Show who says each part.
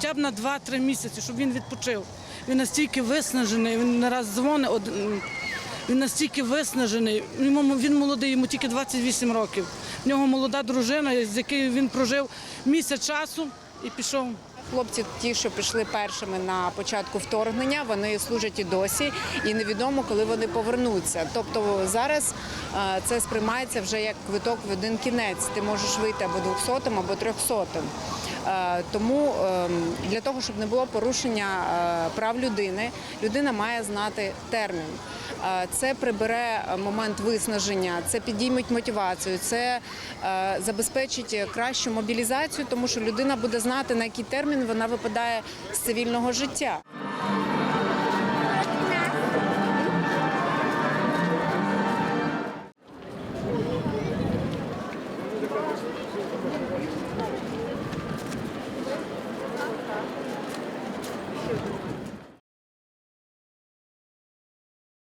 Speaker 1: хоча б на 2-3 місяці, щоб він відпочив. Він настільки виснажений, він не раз дзвонить. Він настільки виснажений. Він молодий, йому тільки 28 років. В нього молода дружина, з якою він прожив місяць часу і пішов.
Speaker 2: Хлопці, ті, що пішли першими на початку вторгнення, вони служать і досі, і невідомо, коли вони повернуться. Тобто зараз е, це сприймається вже як квиток в один кінець. Ти можеш вийти або 200 або 300 Е, Тому ем, для того, щоб не було порушення е, прав людини, людина має знати термін. Це прибере е, момент виснаження, це підіймить мотивацію, це е, забезпечить кращу мобілізацію, тому що людина буде знати, на який термін вона випадає з цивільного життя.